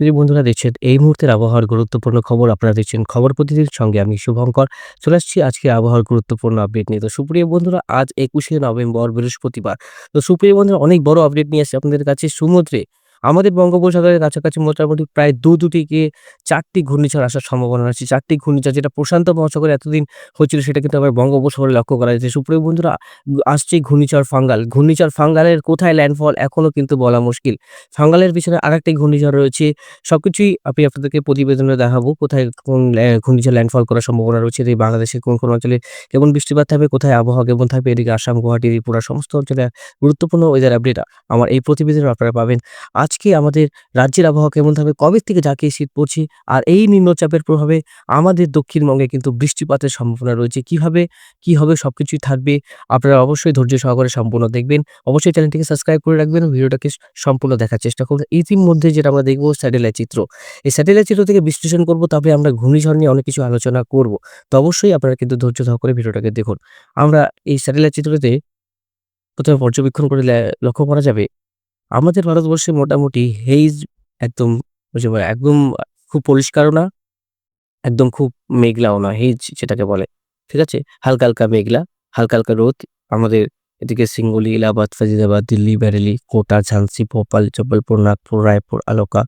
প্রিয় বন্ধুরা, দেখছেন, এই মুহূর্তের আবহাওয়ার গুরুত্বপূর্ণ খবর আপনারা দেখছেন খবর প্রতিদিনের সঙ্গে। আমি শুভঙ্কর। চলে আসছি আজকে আবহাওয়ার গুরুত্বপূর্ণ আপডেট নিয়ে। তো সুপ্রিয় বন্ধুরা, আজ একুশে নভেম্বর, বৃহস্পতিবার। তো সুপ্রিয় বন্ধুরা, অনেক বড় আপডেট নিয়ে আসছে আপনাদের কাছে। সমুদ্রে আমাদের বঙ্গোপসাগরের কাছাকাছি মোটামুটি প্রায় দু দুটি গিয়ে চারটি ঘূর্ণিঝড় আসার সম্ভাবনা আছে চারটি ঘূর্ণিঝড় যেটা প্রশান্ত মহাসাগরে এতদিন হচ্ছিল সেটা কিন্তু আবার বঙ্গোপসাগরে লক্ষ্য করা যাচ্ছে। সুপ্রিয় বন্ধুরা, আসছে ঘূর্ণিঝড় ফাঙ্গাল। ঘূর্ণিঝড় ফাঙ্গালের কোথায় ল্যান্ডফল এখনও কিন্তু বলা মুশকিল। ফাঙ্গালের পিছনে আরেকটি ঘূর্ণিঝড় রয়েছে। সবকিছুই আমি আপনাদেরকে প্রতিবেদনে দেখাবো, কোথায় কোন ঘূর্ণিঝড় ল্যান্ডফল করার সম্ভাবনা রয়েছে এই বাংলাদেশের কোন কোন অঞ্চলে কেমন বৃষ্টিপাত থাকবে, কোথায় আবহাওয়া কেমন থাকবে, এদিকে আসাম, গুয়াহাটি, ত্রিপুরা, সমস্ত অঞ্চলে গুরুত্বপূর্ণ ওয়েদার আপডেট আমার এই প্রতিবেদনে আপনারা পাবেন। আজকে আমাদের রাজ্যের আবহাওয়া কেমন থাকবে, কবে থেকে জাঁকিয়ে শীত পড়ছে আর এই নিম্নচাপের প্রভাবে আমাদের দক্ষিণবঙ্গে কিন্তু বৃষ্টিপাতের সম্ভাবনা রয়েছে। কীভাবে, কি হবে সব কিছুই থাকবে আপনারা অবশ্যই ধৈর্য সহকারে সম্পূর্ণ দেখবেন। অবশ্যই চ্যানেলটিকে সাবস্ক্রাইব করে রাখবেন, ভিডিওটাকে সম্পূর্ণ দেখার চেষ্টা করুন ইতিমধ্যে যেটা আমরা দেখব স্যাটেলাইট চিত্র। এই স্যাটেলাইট চিত্র থেকে বিশ্লেষণ করব তবে আমরা ঘূর্ণিঝড় নিয়ে অনেক কিছু আলোচনা করব। তো অবশ্যই আপনারা কিন্তু ধৈর্য সহকারে ভিডিওটাকে দেখুন। আমরা এই স্যাটেলাইট চিত্রতে প্রথমে পর্যবেক্ষণ করে লক্ষ্য করা যাবে আমাদের ভারতবর্ষে মোটামুটি হেইজ একদম একদম খুব পরিষ্কারও না, একদম খুব মেঘলাও না হেজ যেটাকে বলে, ঠিক আছে? হালকা হালকা মেঘলা, হালকা হালকা রোদ, আমাদের এদিকে সিঙ্গুলি ইলাহাবাদ ফাজিদাবাদ দিল্লি, বেরেলি, কোটা, ঝান্সি, ভোপাল জব্বলপুর নাগপুর, রায়পুর, আলোকা,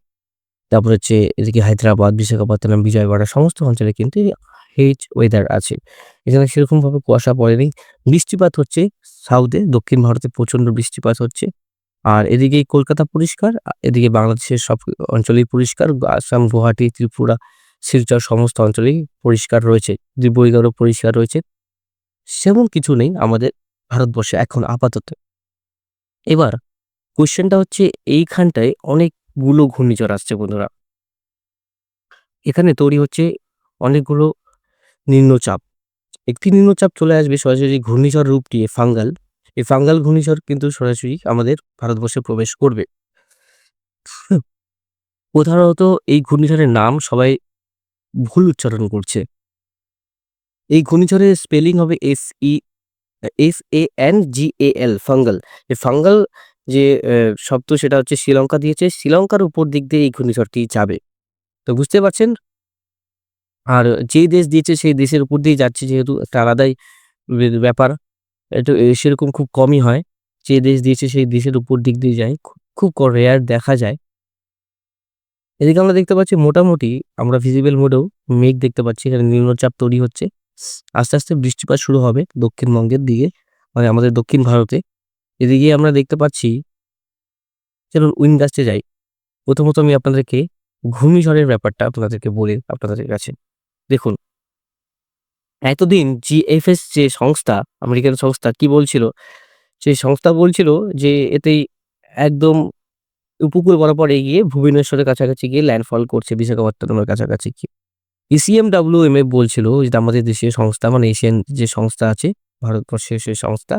তারপর হচ্ছে এদিকে হায়দ্রাবাদ, বিশাখাপত্তনম, বিজয়বাড়া, সমস্ত অঞ্চলে কিন্তু হেজ ওয়েদার আছে। এখানে সেরকমভাবে কুয়াশা পড়েনি, বৃষ্টিপাত হচ্ছে সাউথে দক্ষিণ ভারতে প্রচণ্ড বৃষ্টিপাত হচ্ছে। আর এদিকে কলকাতা পরিষ্কার এদিকে বাংলাদেশের সব অঞ্চলেই পরিষ্কার আসাম, গুয়াহাটি, ত্রিপুরা, শিলচর সমস্ত অঞ্চলেই পরিষ্কার রয়েছে ত্রিপুরাও পরিষ্কার রয়েছে। সেমন কিছু নেই আমাদের ভারতবর্ষে এখন আপাতত। এবার কোশ্চেনটা হচ্ছে এইখানটায় অনেকগুলো ঘূর্ণিঝড় আসছে বন্ধুরা। এখানে তৈরি হচ্ছে অনেকগুলো নিম্নচাপ। একটি নিম্নচাপ চলে আসবে সরাসরি ঘূর্ণিঝড় রূপ নিয়ে ফাঙ্গাল। এই ফাঙ্গাল ঘূর্ণিঝড় কিন্তু সরাসরি আমাদের ভারতবর্ষে প্রবেশ করবে। প্রধানত এই ঘূর্ণিঝড়ের নাম সবাই ভুল উচ্চারণ করছে। এই ঘূর্ণিঝড়ের স্পেলিং হবে S E S A N G A L Fengal. এই ফাঙ্গাল যে শব্দ সেটা হচ্ছে শ্রীলঙ্কা দিয়েছে। শ্রীলঙ্কার উপর দিক দিয়ে এই ঘূর্ণিঝড়টি যাবে। তো বুঝতে পারছেন? আর যে দেশ দিয়েছে সেই দেশের উপর দিয়ে যাচ্ছে যেহেতু, একটা আলাদাই ব্যাপার। এটা সেরকম খুব কমই হয়। যে দেশ দিয়েছে, সেই দেশের উপর দিক দিয়ে যায়। খুব রেয়ার দেখা যায়। এদিকে আমরা দেখতে পাচ্ছি মোটামুটি আমরা ভিজিবল মোডেও মেঘ দেখতে পাচ্ছি। এখানে নিম্নচাপ তৈরি হচ্ছে। আস্তে আস্তে বৃষ্টিপাত শুরু হবে দক্ষিণবঙ্গের দিকে মানে আমাদের দক্ষিণ ভারতে। এদিকে আমরা দেখতে পাচ্ছি চলুন উইন্ড গাছতে যাই। প্রথমত আমি আপনাদেরকে ঘূর্ণিঝড়ের ব্যাপারটা আপনাদেরকে বলি, আপনাদের কাছে। দেখুন এতদিন জিএফএস যে সংস্থা, আমেরিকান সংস্থা, কি বলছিল? সেই সংস্থা বলছিল যে এতেই একদম উপকূল বরাবর এগিয়ে ভুবনেশ্বরের কাছাকাছি গিয়ে ল্যান্ডফল করছে বিশাখাপত্তনমের কাছাকাছি গিয়ে। ইসিএম এম এ বলছিল যেটা আমাদের দেশীয় সংস্থা মানে এশিয়ান যে সংস্থা আছে, ভারতবর্ষের সেই সংস্থা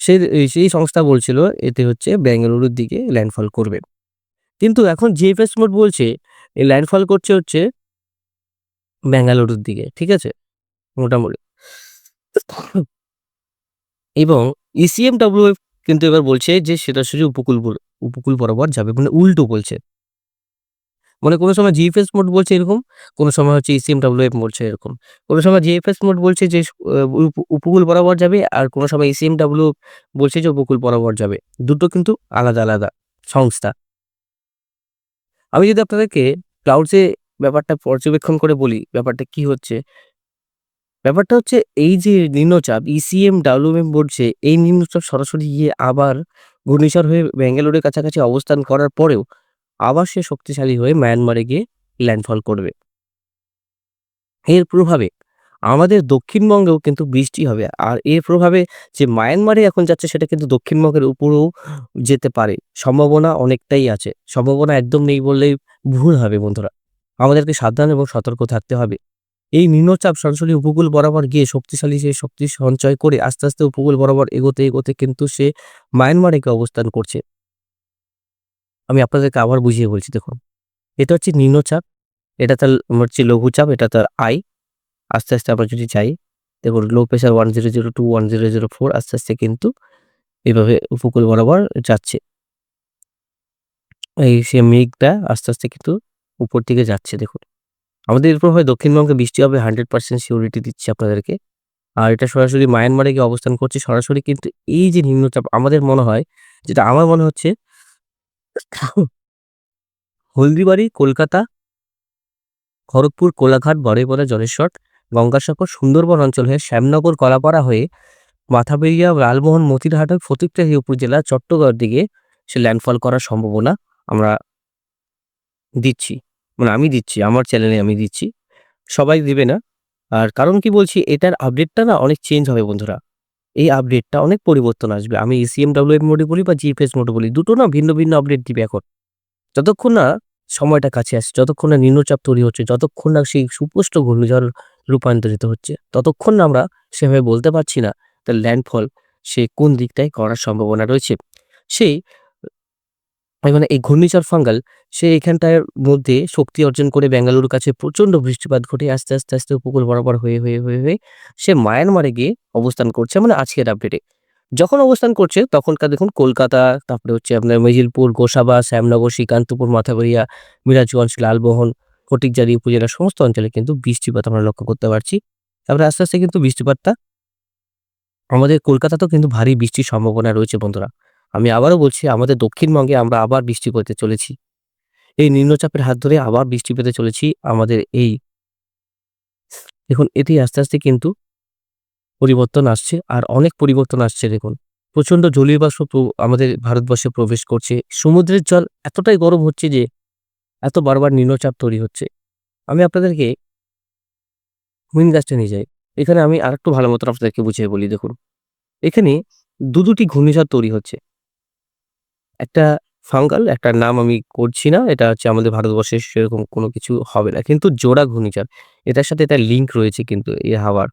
সেই সেই সংস্থা বলছিল এতে হচ্ছে বেঙ্গালুরুর দিকে ল্যান্ডফল করবে। কিন্তু এখন জিএফএস মোড বলছে, এই ল্যান্ডফল করছে হচ্ছে বেঙ্গালুরুর দিকে, ঠিক আছে? মোটামুটি। এবং ইসিএম ডাব্লিউ কিন্তু এবার বলছে যে সেটা শুধু উপকূল উপকূল বরাবর যাবে মানে উল্টো বলছে। মানে কোনো সময় জিএফএস মোড বলছে এরকম, কোনো সময় হচ্ছে ইসিএম ডাব্লিউ বলছে এরকম। কোনো সময় জিএফএস মোড বলছে যে উপ- উপকূল বরাবর যাবে, আর কোনো সময় ইসিএম ডাব্লিউ বলছে যে উপকূল বরাবর যাবে। দুটো কিন্তু আলাদা আলাদা সংস্থা। আমি যদি আপনাদেরকে ক্লাউডসে ব্যাপারটা পর্যবেক্ষণ করে বলি, ব্যাপারটা কি হচ্ছে? ব্যাপারটা হচ্ছে এই যে নিম্নচাপ ইসিএম ডাব্লিউএম বলছে এই নিম্নচাপ সরাসরি গিয়ে আবার ঘূর্ণিঝড় হয়ে ব্যাঙ্গালোরের কাছাকাছি অবস্থান করার পরেও আবার সে শক্তিশালী হয়ে মায়ানমারে গিয়ে ল্যান্ডফল করবে। এর প্রভাবে আমাদের দক্ষিণবঙ্গেও কিন্তু বৃষ্টি হবে আর এর প্রভাবে যে মায়ানমারে এখন যাচ্ছে সেটা কিন্তু দক্ষিণবঙ্গের উপরেও যেতে পারে। সম্ভাবনা অনেকটাই আছে। সম্ভাবনা একদম নেই বললেই ভুল হবে বন্ধুরা। আমাদেরকে সাবধান এবং সতর্ক থাকতে হবে। এই নিম্নচাপ সরাসরি উপকূল বরাবর গিয়ে শক্তিশালী সেই শক্তি সঞ্চয় করে আস্তে আস্তে উপকূল বরাবর এগোতে এগোতে কিন্তু সে মায়ানমারে গিয়ে অবস্থান করছে। আমি আপনাদেরকে আবার বুঝিয়ে বলছি, দেখুন, এটা হচ্ছে নিম্নচাপ, এটা তার হচ্ছে লঘুচাপ, এটা তার আই। আস্তে আস্তে আমরা যদি চাই দেখুন low pressure one zero zero two one zero zero four আস্তে আস্তে কিন্তু এভাবে উপকূল বরাবর যাচ্ছে। এই সে মেঘটা আস্তে আস্তে কিন্তু উপর দিকে যাচ্ছে, দেখুন। আমাদের এরপর হয় দক্ষিণবঙ্গে বৃষ্টি হবে 100% সিউরিটি দিচ্ছি আপনাদেরকে। আর এটা সরাসরি মায়ানমারে গিয়ে অবস্থান করছে। সরাসরি কিন্তু এই যে নিম্নচাপ আমাদের মনে হয় যেটা আমার মনে হচ্ছে হলদিবাড়ি, কলকাতা, খড়গপুর, কোলাঘাট, বড়াইপাড়া, জলেশ্বর, গঙ্গাসাগর, সুন্দরবন অঞ্চল হয়ে শ্যামনগর, কলাপাড়া হয়ে মাথাবেরিয়া, লালমোহন, মতিরহাট, ফটিকটারি উপজেলা, চট্টগ্রামের দিকে সে ল্যান্ডফল করার সম্ভাবনা আমরা দিচ্ছি। মানে আমি দিচ্ছি, আমার চ্যানেলে আমি দিচ্ছি। সবাই দিবে না। আর কারণ কি বলছি এটার আপডেটটা না অনেক চেঞ্জ হবে বন্ধুরা। এই আপডেটটা অনেক পরিবর্তন আসবে। আমি ECMWF মোডে বলি বা GFS মোডে বলি। দুটো না ভিন্ন, ভিন্ন আপডেট দিবে এখন। যতক্ষণ না সময়টা কাছে আসছে, যতক্ষণ না নিম্নচাপ তৈরি হচ্ছে, যতক্ষণ না সেই সুস্পষ্ট ঘূর্ণিঝড় রূপান্তরিত হচ্ছে, ততক্ষণ না আমরা সেভাবে বলতে পারছি না তার ল্যান্ডফল সে কোন দিকটায় করার সম্ভাবনা রয়েছে। সেই মানে এই ঘূর্ণিঝড় ফাঙ্গাল সে এখানটার মধ্যে শক্তি অর্জন করে বেঙ্গালুরুর কাছে প্রচণ্ড বৃষ্টিপাত ঘটে আস্তে, আস্তে, আস্তে উপকূল বরাবর হয়ে, হয়ে, হয়ে, হয়ে সে মায়ানমারে গিয়ে অবস্থান করছে মানে আজকের আপডেটে। যখন অবস্থান করছে তখনকার দেখুন কলকাতা, তারপরে হচ্ছে আপনার মেজিলপুর, গোসাবা, শ্যামনগর, শ্রীকান্তপুর, মাথাভারিয়া, মিরাজগঞ্জ, লালমোহন, ফটিকজারি উপজেলার সমস্ত অঞ্চলে কিন্তু বৃষ্টিপাত আমরা লক্ষ্য করতে পারছি। তারপরে আস্তে, আস্তে কিন্তু বৃষ্টিপাতটা আমাদের কলকাতাতেও কিন্তু ভারী বৃষ্টির সম্ভাবনা রয়েছে বন্ধুরা। আমি আবারও বলছি আমাদের দক্ষিণবঙ্গে আমরা আবার বৃষ্টি পেতে চলেছি। এই নিম্নচাপের হাত ধরে আবার বৃষ্টি পেতে চলেছি আমাদের এই দেখুন এটি আস্তে, আস্তে কিন্তু পরিবর্তন আসছে আর অনেক পরিবর্তন আসছে দেখুন। প্রচণ্ড জলীয় বাষ্প আমাদের ভারতবর্ষে প্রবেশ করছে। সমুদ্রের জল এতটাই গরম হচ্ছে যে এত বারবার নিম্নচাপ তৈরি হচ্ছে। আমি আপনাদেরকে মিন গাছটা নিয়ে যাই। এখানে আমি আরেকটু ভালো মতো আপনাদেরকে বুঝিয়ে বলি দেখুন। এখানে দু দুটি ঘূর্ণিঝড় তৈরি হচ্ছে। একটা ফাঙ্গাল, একটা নাম আমি করছি না। এটা হচ্ছে আমাদের ভারতবর্ষে সেরকম কোনো কিছু হবে না। কিন্তু জোড়া ঘূর্ণিঝড়। এটার সাথে এটা লিঙ্ক রয়েছে কিন্তু এই হাওয়ার।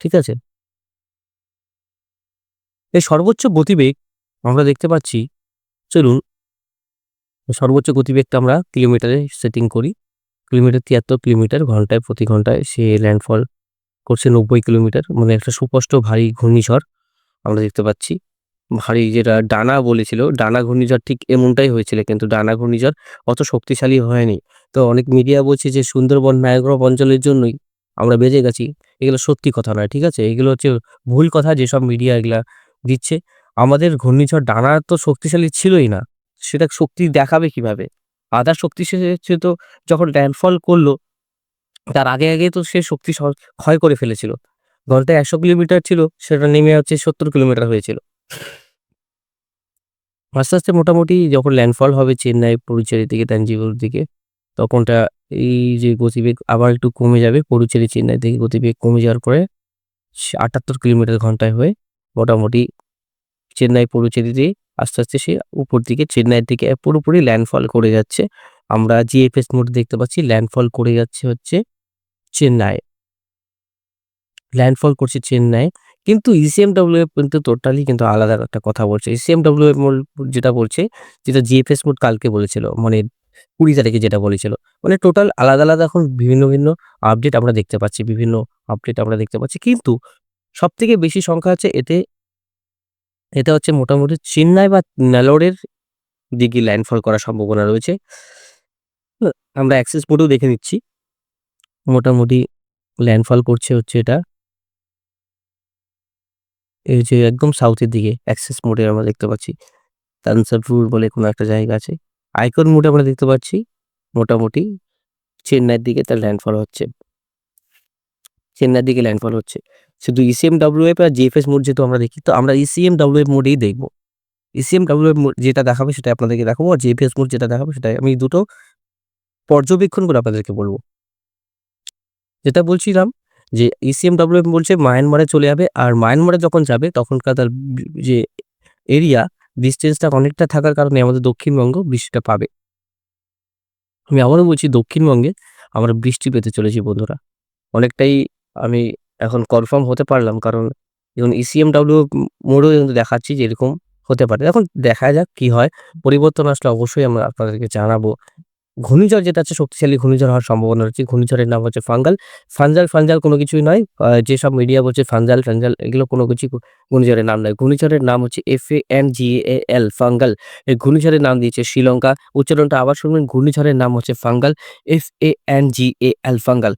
ঠিক আছে? এই সর্বোচ্চ গতিবেগ আমরা দেখতে পাচ্ছি চলুন সর্বোচ্চ গতিবেগটা আমরা কিলোমিটারে সেটিং করি। কিলোমিটার ৭৩ কিলোমিটার ঘন্টায় প্রতি ঘন্টায় সে ল্যান্ডফল করছে ৯০ কিলোমিটার। মানে একটা সুস্পষ্ট ভারী ঘূর্ণিঝড় আমরা দেখতে পাচ্ছি। ভারী যেটা ডানা বলেছিল, ডানা ঘূর্ণিঝড় ঠিক এমনটাই হয়েছিল। কিন্তু ডানা ঘূর্ণিঝড় অত শক্তিশালী হয়নি। তো অনেক মিডিয়া বলছে যে সুন্দরবন ম্যানগ্রোভ অঞ্চলের জন্যই আমরা বেঁচে গেছি। এগুলো সত্যি কথা নয়। ঠিক আছে? এগুলো হচ্ছে ভুল কথা যেসব মিডিয়া এগুলা দিচ্ছে। আমাদের ঘূর্ণিঝড় ডানা তো শক্তিশালী ছিলই না। সেটা শক্তি দেখাবে কীভাবে? আদার শক্তিশালী হচ্ছে তো যখন ল্যান্ডফল করল তার আগে, আগে তো সে শক্তি ক্ষয় করে ফেলেছিল। ঘন্টায় ১০০ কিলোমিটার ছিল সেটা নেমে হচ্ছে ৭০ কিলোমিটার হয়েছিল। আস্তে, আস্তে মোটামুটি যখন ল্যান্ডফল হবে চেন্নাই, পুডুচেরির দিকে, তাঞ্জাভুর দিকে তখনটা এই যে গতিবেগ আবার একটু কমে যাবে। পুডুচেরি, চেন্নাই থেকে গতিবেগ কমে যাওয়ার পরে ৭৮ কিলোমিটার ঘন্টায় হয়ে মোটামুটি চেন্নাই, পুডুচেরিতে আস্তে, আস্তে সে উপর দিকে চেন্নাইয়ের দিকে পুরোপুরি ল্যান্ডফল করে যাচ্ছে। আমরা জিএফএস মোডে দেখতে পাচ্ছি ল্যান্ডফল করে যাচ্ছে হচ্ছে চেন্নাই। ল্যান্ডফল করছে চেন্নাই। কিন্তু ECMWF কিন্তু টোটালি কিন্তু আলাদা একটা কথা বলছে। ECMWF মোড যেটা বলছে, যেটা জিএফএস মোড কালকে বলেছিল মানে ২০ তারিখে যেটা বলেছিল। মানে টোটাল আলাদা, আলাদা এখন বিভিন্ন ভিন্ন আপডেট আমরা দেখতে পাচ্ছি। বিভিন্ন আপডেট আমরা দেখতে পাচ্ছি। কিন্তু সবথেকে বেশি সংখ্যা আছে এতে এটা হচ্ছে মোটামুটি চেন্নাই বা নেলোরের দিকে ল্যান্ডফল করার সম্ভাবনা রয়েছে। আমরা অ্যাক্সেস মোডেও দেখে নিচ্ছি। মোটামুটি ল্যান্ডফল করছে হচ্ছে এটা এই যে একদম সাউথের দিকে অ্যাক্সেস মোডে আমরা দেখতে পাচ্ছি। তানসারপুর বলে কোনো একটা জায়গা আছে। আইকন মোডে আমরা দেখতে পাচ্ছি, মোটামুটি চেন্নাইয়ের দিকে তার ল্যান্ডফল হচ্ছে। চেন্নাইয়ের দিকে ল্যান্ডফল হচ্ছে। শুধু ECMWF আর জিএফএস মোড যেহেতু আমরা দেখি, তো আমরা ECMWF মোডেই দেখব। ECMWF মোড যেটা দেখাবে সেটা আপনাদেরকে দেখাবো। আর জিএফএস মোড যেটা দেখাবো সেটাই আমি দুটো পর্যবেক্ষণ করে আপনাদেরকে বলব যেটা বলছিলাম যে ECMWF বলছে মায়ানমারে চলে যাবে। আর মায়ানমারে যখন যাবে, তখনকার তার যে এরিয়া ডিসটেন্সটা অনেকটা থাকার কারণে আমাদের দক্ষিণবঙ্গ বৃষ্টিটা পাবে। আমি আবারও বলছি, দক্ষিণবঙ্গে আমরা বৃষ্টি পেতে চলেছি, বন্ধুরা। অনেকটাই আমি এখন কনফার্ম হতে পারলাম, কারণ দেখুন ECMWF মোডেও কিন্তু দেখাচ্ছি যে এরকম হতে পারে। এখন দেখা যাক কি হয়। পরিবর্তন আসলে অবশ্যই আমরা আপনাদেরকে জানাব। ঘূর্ণিঝড় যেটা আছে শক্তিশালী ঘূর্ণিঝড় হওয়ার সম্ভাবনা রয়েছে। ঘূর্ণিঝড়ের নাম হচ্ছে ফাঙ্গাল। ফাঞ্জাল ফাঞ্জাল কোনো কিছুই নয়। যেসব মিডিয়া বলছে ফাঞ্জাল ফানজাল এগুলো কোনো কিছুই ঘূর্ণিঝড়ের নাম নয়। ঘূর্ণিঝড়ের নাম হচ্ছে এফ-এ-এন-জি-এ-এল ফাঙ্গাল। এই ঘূর্ণিঝড়ের নাম দিয়েছে শ্রীলঙ্কা। উচ্চারণটা আবার শুনবেন ঘূর্ণিঝড়ের নাম হচ্ছে Fengal. F A N G A L Fengal.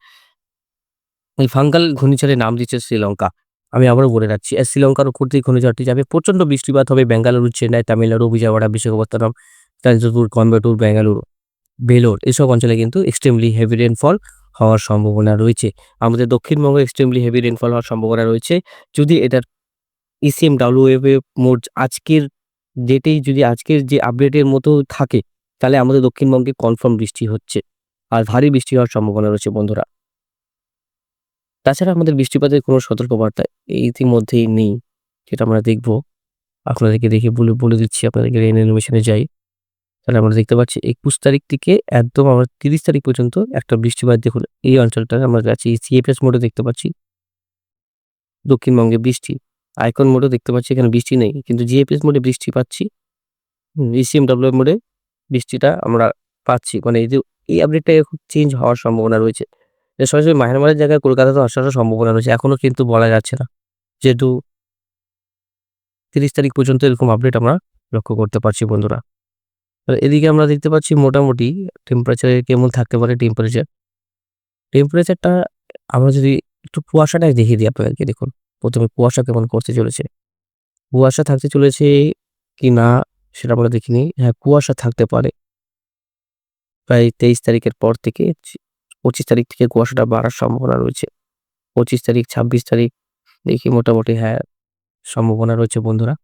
এই ফাঙ্গাল ঘূর্ণিঝড়ের নাম দিচ্ছে শ্রীলঙ্কা। আমি আবারও বলে রাখছি। শ্রীলঙ্কার উপর দিয়ে ঘূর্ণিঝড়টি যাবে। প্রচণ্ড বৃষ্টিপাত হবে বেঙ্গালুরু, চেন্নাই, তামিলনাড়ু, বিজয়ওয়াড়া, বিশাখাপত্তনম, তাঞ্জাভুর, কোয়েম্বাটুর, বেঙ্গালুরু, ভেলোর এসব অঞ্চলে কিন্তু এক্সট্রিমলি হেভি রেনফল হওয়ার সম্ভাবনা রয়েছে। আমাদের দক্ষিণবঙ্গে এক্সট্রিমলি হেভি রেনফল হওয়ার সম্ভাবনা রয়েছে। যদি এটার ইসিএম ডাব্লিউএফ মোড আজকের ডেটেই যদি আজকের যে আপডেটের মতো থাকে, তাহলে আমাদের দক্ষিণবঙ্গে কনফার্ম বৃষ্টি হচ্ছে। আর ভারী বৃষ্টি হওয়ার সম্ভাবনা রয়েছে বন্ধুরা। তাছাড়া আমাদের বৃষ্টিপাতের কোনো সতর্কবার্তা ইতিমধ্যেই নেই। যেটা আমরা দেখব। আপনাদেরকে দেখে বলে বলে দিচ্ছি আপনাদেরকে রেইন অ্যানিমেশনে যাই। তাহলে আমরা দেখতে পাচ্ছি ২১ তারিখ থেকে একদম আমরা ৩০ তারিখ পর্যন্ত একটা বৃষ্টিপাত দেখুন, এই অঞ্চলটায় আমরা যাচ্ছি সিএফএস মোডে দেখতে পাচ্ছি। দক্ষিণবঙ্গে বৃষ্টি। আইকন মোডেও দেখতে পাচ্ছি এখানে বৃষ্টি নেই। কিন্তু জিএফএস মোডে বৃষ্টি পাচ্ছি। ইসিএমডব্লিউ মোডে বৃষ্টিটা আমরা পাচ্ছি। মানে এই যে, এই আপডেটটা খুব চেঞ্জ হওয়ার সম্ভাবনা রয়েছে। সরাসরি মাহেরমারের জায়গায় কলকাতাতে আসার সম্ভাবনা রয়েছে। এখনও কিন্তু বলা যাচ্ছে না। যেহেতু ৩০ তারিখ পর্যন্ত এরকম আপডেট আমরা লক্ষ্য করতে পারছি বন্ধুরা। এদিকে আমরা দেখতে পাচ্ছি মোটামুটি টেম্পারেচার কেমন থাকতে পারে টেম্পারেচার। টেম্পারেচারটা আমরা যদি একটু কুয়াশাটা দেখিয়ে দিই আপনাদেরকে দেখুন। প্রথমে কুয়াশা কেমন করতে চলেছে। কুয়াশা থাকতে চলেছে কি না সেটা আমরা দেখিনি। হ্যাঁ, কুয়াশা থাকতে পারে। প্রায় ২৩ তারিখের পর থেকে ২৫ তারিখ থেকে কুয়াশাটা বাড়ার সম্ভাবনা রয়েছে। ২৫ তারিখ, ২৬ তারিখ দেখি মোটামুটি হ্যাঁ, সম্ভাবনা রয়েছে বন্ধুরা।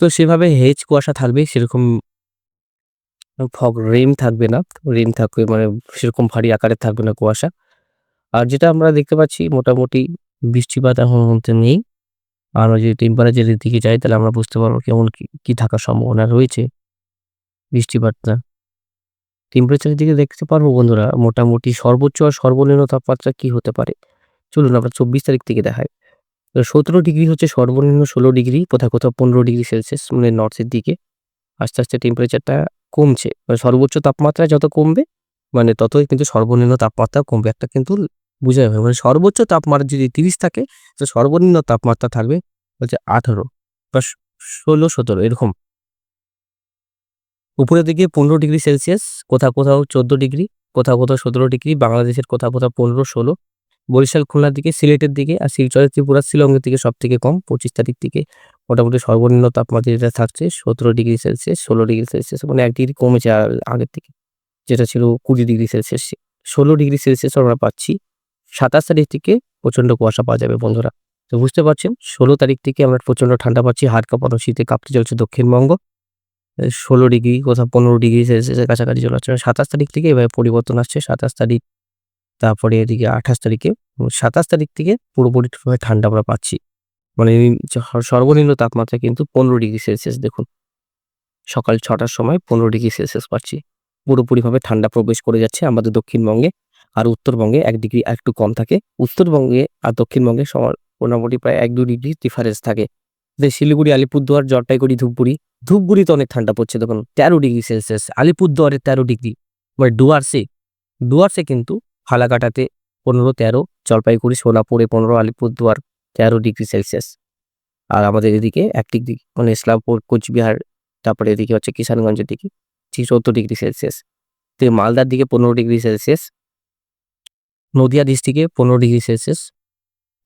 তো সেভাবে হেজ কুয়াশা থাকবে সেরকম রেইন থাকবে না। রেইন থাকবে মানে সেরকম ভারী আকারে থাকবে না কুয়াশা। আর যেটা আমরা দেখতে পাচ্ছি মোটামুটি বৃষ্টিপাত এখন মধ্যে নেই। আর যদি টেম্পারেচারের দিকে যাই তাহলে আমরা বুঝতে পারব কেমন কি, থাকার সম্ভাবনা রয়েছে বৃষ্টিপাতটা। টেম্পারেচারের দিকে দেখতে পারব বন্ধুরা মোটামুটি সর্বোচ্চ আর সর্বনিম্ন তাপমাত্রা কি হতে পারে? চলুন আমরা ২৪ তারিখ থেকে দেখাই। ১৭ ডিগ্রি হচ্ছে সর্বনিম্ন ১৬ ডিগ্রি কোথাও, কোথাও ১৫ ডিগ্রি সেলসিয়াস মানে নর্থের দিকে। আস্তে, আস্তে টেম্পারেচারটা কমছে। মানে সর্বোচ্চ তাপমাত্রা যত কমবে মানে ততই কিন্তু সর্বনিম্ন তাপমাত্রা কমবে। একটা কিন্তু বুঝা যাবে। মানে সর্বোচ্চ তাপমাত্রা যদি ৩০ থাকে তো সর্বনিম্ন তাপমাত্রা থাকবে হচ্ছে ১৮ বা ১৬-১৭ এরকম। উপরের দিকে ১৫ ডিগ্রি সেলসিয়াস কোথাও, কোথাও ১৪ ডিগ্রি, কোথাও, কোথাও ১৭ ডিগ্রি, বাংলাদেশের কোথাও, কোথাও ১৫-১৬ বরিশাল, খুলনার দিকে, সিলেটের দিকে আর শিলচর, ত্রিপুরা, শিলংয়ের দিকে সব থেকে কম ২৫ তারিখ থেকে মোটামুটি সর্বনিম্ন তাপমাত্রা যেটা থাকছে ১৭ ডিগ্রি সেলসিয়াস, ১৬ ডিগ্রি সেলসিয়াস মানে ১ ডিগ্রি কমেছে আগের থেকে। যেটা ছিল ২০ ডিগ্রি সেলসিয়াস ১৬ ডিগ্রি সেলসিয়াস আমরা পাচ্ছি। ২৭ তারিখ থেকে প্রচণ্ড কুয়াশা পাওয়া যাবে বন্ধুরা। তো বুঝতে পারছেন ১৬ তারিখ থেকে আমরা প্রচণ্ড ঠান্ডা পাচ্ছি। হাড় কাঁপানো শীতে কাঁপতে চলছে দক্ষিণবঙ্গ। ১৬ ডিগ্রি কোথাও ১৫ ডিগ্রি সেলসিয়াসের কাছাকাছি চলে আসছে। ২৭ তারিখ থেকে এভাবে পরিবর্তন আসছে। ২৭ তারিখ তারপরে এদিকে ২৮ তারিখে ২৭ তারিখ থেকে পুরোপুরিভাবে ঠান্ডা আমরা পাচ্ছি। মানে সর্বনিম্ন তাপমাত্রা কিন্তু ১৫ ডিগ্রি সেলসিয়াস দেখুন। সকাল ছটার সময় ১৫ ডিগ্রি সেলসিয়াস পাচ্ছি। পুরোপুরিভাবে ঠান্ডা প্রবেশ করে যাচ্ছে আমাদের দক্ষিণবঙ্গে। আর উত্তরবঙ্গে এক ডিগ্রি আরেকটু কম থাকে। উত্তরবঙ্গে আর দক্ষিণবঙ্গে সমান মোটামুটি প্রায় ১-২ ডিগ্রি ডিফারেন্স থাকে। যে শিলিগুড়ি, আলিপুরদুয়ার, জলপাইগুড়ি, ধূপগুড়ি, ধূপগুড়িতে অনেক ঠান্ডা পড়ছে দেখুন ১৩ ডিগ্রি সেলসিয়াস, আলিপুরদুয়ারে ১৩ ডিগ্রি, মানে ডুয়ার্সে, ডুয়ার্সে কিন্তু ফালাকাটাতে ১৫-১৩, জলপাইগুড়ি, সোনাপুরে ১৫, আলিপুরদুয়ার ১৩ ডিগ্রি সেলসিয়াস। আর আমাদের এদিকে ১ ডিগ্রি মানে ইসলামপুর, কোচবিহার তারপরে এদিকে হচ্ছে কিষানগঞ্জের দিকে ১৪ ডিগ্রি সেলসিয়াস। তো মালদার দিকে ১৫ ডিগ্রি সেলসিয়াস। নদিয়া ডিস্ট্রিক্টে ১৫ ডিগ্রি সেলসিয়াস।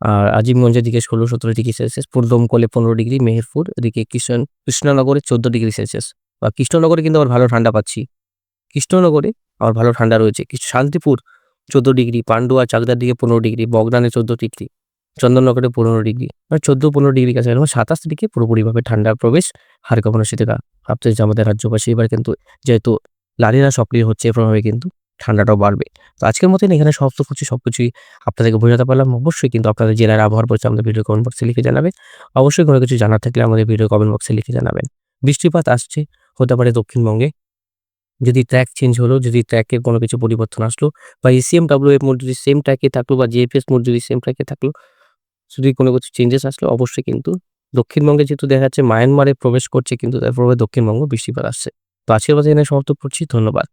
আর আজিমগঞ্জের দিকে ১৬-১৭ ডিগ্রি সেলসিয়াস। দমকলে ১৫ ডিগ্রি, মেহেরপুর এদিকে কৃষ্ণ কৃষ্ণনগরে ১৪ ডিগ্রি সেলসিয়াস। বা কৃষ্ণনগরে কিন্তু আবার ভালো ঠান্ডা পাচ্ছি। কৃষ্ণনগরে আবার ভালো ঠান্ডা রয়েছে। শান্তিপুর ১৪ ডিগ্রি, পান্ডুয়া, চাকদার দিকে ১৫ ডিগ্রি, বগনানে ১৪ ডিগ্রি, চন্দননগরে ১৫ ডিগ্রি মানে ১৪-১৫ ডিগ্রি কাছাকাছি। ২৭ তারিখে পুরোপুরিভাবে ঠান্ডার প্রবেশ হাড় কাঁপানো শীতে ভাবতে যে আমাদের রাজ্যবাসী এবার কিন্তু যেহেতু লানিনা সক্রিয় হচ্ছে এ প্রভাবে কিন্তু ঠান্ডাটাও বাড়বে। তো আজকের মতন এখানে সমাপ্ত করছি। সবকিছুই আপনাদেরকে বোঝাতে পারলাম। অবশ্যই কিন্তু আপনাদের জেলার আবহাওয়ার পরিচয় আমাদের ভিডিও কমেন্ট বক্সে লিখে জানাবেন। অবশ্যই কোনো কিছু জানার থাকলে আমাদের ভিডিও কমেন্ট বক্সে লিখে জানাবেন। বৃষ্টিপাত আসছে হতে পারে দক্ষিণবঙ্গে। যদি ট্র্যাক চেঞ্জ হলো, যদি ট্র্যাকের কোনো কিছু পরিবর্তন আসলো বা ইসিএম ডাব্লিউএফ মোড যদি সেম ট্র্যাকে থাকল বা জিএফএস মোড যদি সেম ট্র্যাকে থাকল, যদি কোনো কিছু চেঞ্জেস আসলো অবশ্যই কিন্তু দক্ষিণবঙ্গে যেহেতু দেখা যাচ্ছে মায়ানমারে প্রবেশ করছে কিন্তু তার প্রভাবে দক্ষিণবঙ্গ বৃষ্টিপাত আসছে। তো আজকের এখানে সমাপ্ত করছি। ধন্যবাদ।